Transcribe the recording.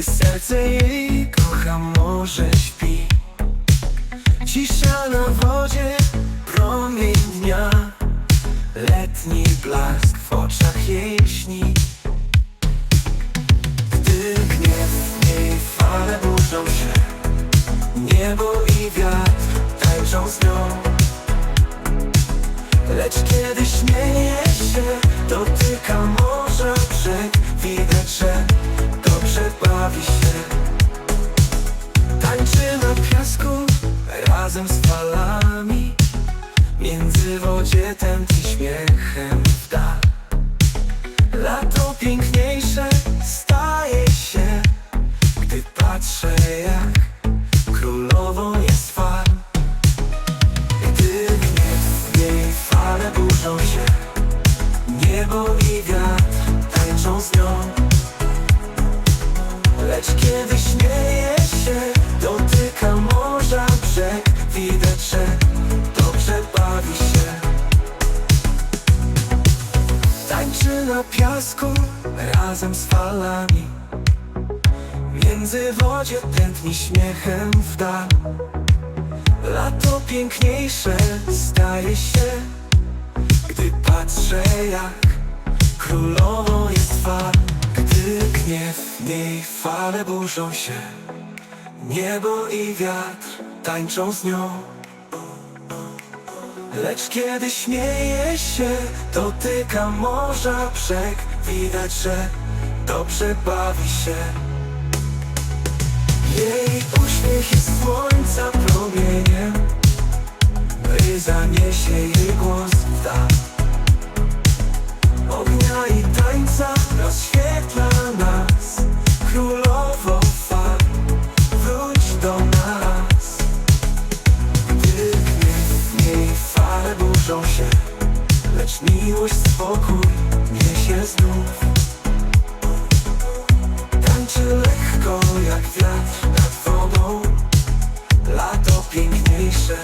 Serce jej kocha morze śpi. Cisza na wodzie, promień dnia. Letni blask w oczach jej śni. Gdy gniew niej fale burzą się. Niebo i wiatr tańczą z nią. Lecz kiedy śmieje się Dotyka morza brzeg wodzie tętni śmiechem w dal. Lato piękniejsze staje się Gdy patrzę piasku razem z falami. Między wodzie tętni śmiechem w dal. Lato piękniejsze staje się Gdy patrzę jak królową jest fal. Gdy gniew w niej fale burzą się Niebo i wiatr tańczą z nią Lecz kiedy śmieje się Dotyka morza brzeg. Widać, że dobrze bawi się. Jej uśmiech jest słońcem się Lecz miłość, spokój niesie znów. Tańczy lekko jak wiatr nad wodą Lato piękniejsze